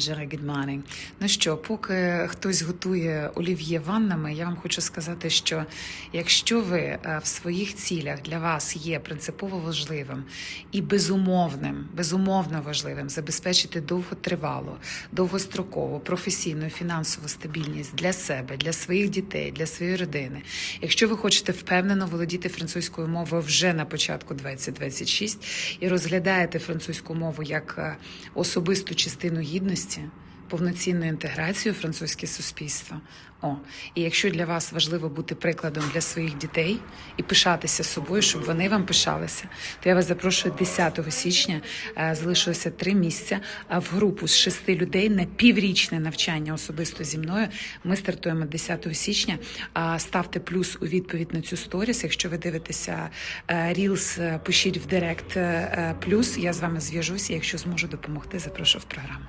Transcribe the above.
Jerry, good. Ну що, поки хтось готує олів'є ваннами, я вам хочу сказати, що якщо ви е, в своїх цілях для вас є принципово важливим і безумовним, безумовно важливим забезпечити довготривалу, довгострокову, професійну фінансову стабільність для себе, для своїх дітей, для своєї родини. Якщо ви хочете впевнено володіти французькою мовою вже на початку 2026 і розглядаєте французьку мову як е, особисту частину гідності, повноцінну інтеграцію в французьке суспільство. О, і якщо для вас важливо бути прикладом для своїх дітей і пишатися собою, щоб вони вам пишалися, то я вас запрошую 10 січня. е, Залишилося три місця а в групу з шести людей на піврічне навчання особисто зі мною. Ми стартуємо 10 січня. А Ставте плюс у відповідь на цю сторіс. Якщо ви дивитеся е, Reels, е, пишіть в Директ е, плюс. Я з вами зв'яжуся. Якщо зможу допомогти, запрошу в програму.